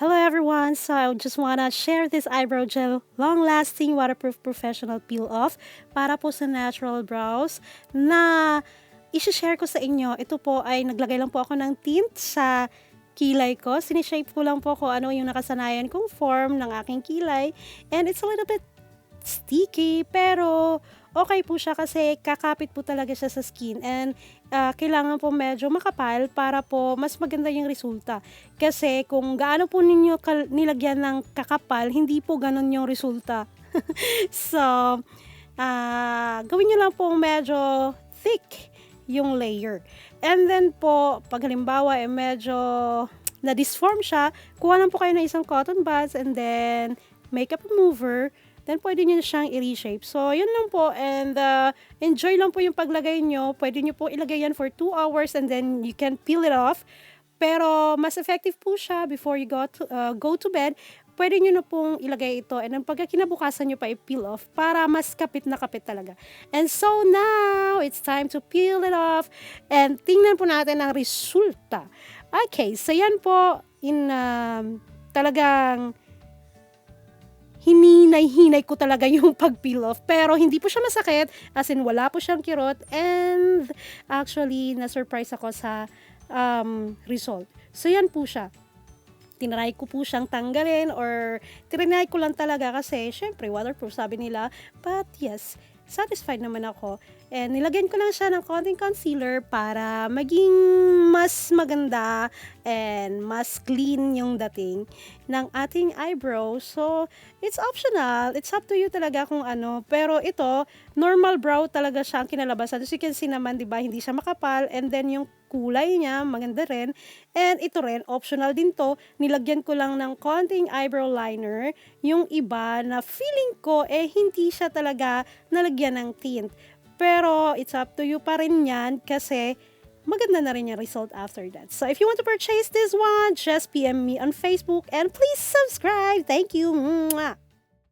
Hello everyone! So I just wanna share this eyebrow gel long-lasting waterproof professional peel-off para po sa natural brows na isi-share ko sa inyo. Ito po ay naglagay lang po ako ng tint sa kilay ko. Sinishape ko lang po kung ano yung nakasanayan kong form ng aking kilay. And it's a little bit sticky pero okay po siya kasi kakapit po talaga siya sa skin and uh, kailangan po medyo makapal para po mas maganda yung resulta. Kasi kung gaano po ninyo nilagyan ng kakapal, hindi po ganun yung resulta. so, uh, gawin nyo lang po medyo thick yung layer. And then po, pag halimbawa eh medyo na-disform siya, kuha lang po kayo ng isang cotton buds and then makeup remover then pwede nyo siyang i-reshape. So, yun lang po. And uh, enjoy lang po yung paglagay nyo. Pwede nyo po ilagay yan for 2 hours and then you can peel it off. Pero mas effective po siya before you go to, uh, go to bed. Pwede nyo na pong ilagay ito. And then pagka kinabukasan nyo pa i-peel off para mas kapit na kapit talaga. And so now, it's time to peel it off. And tingnan po natin ang resulta. Okay, so yan po in um, talagang hininay-hinay ko talaga yung pag-peel off. Pero hindi po siya masakit, as in wala po siyang kirot. And actually, na-surprise ako sa um, result. So yan po siya. Tinry ko po siyang tanggalin or tinry ko lang talaga kasi syempre waterproof sabi nila. But yes, satisfied naman ako. And nilagyan ko lang siya ng konting concealer para maging mas maganda and mas clean yung dating ng ating eyebrow. So, it's optional. It's up to you talaga kung ano. Pero ito, normal brow talaga siya ang kinalabasan. As you can see naman, di ba, hindi siya makapal. And then yung kulay niya, maganda rin. And ito rin, optional din to. Nilagyan ko lang ng konting eyebrow liner. Yung iba na feeling ko, eh, hindi siya talaga nalagyan ng tint. Pero, it's up to you pa rin yan kasi maganda na rin yung result after that. So, if you want to purchase this one, just PM me on Facebook and please subscribe. Thank you. Mwah!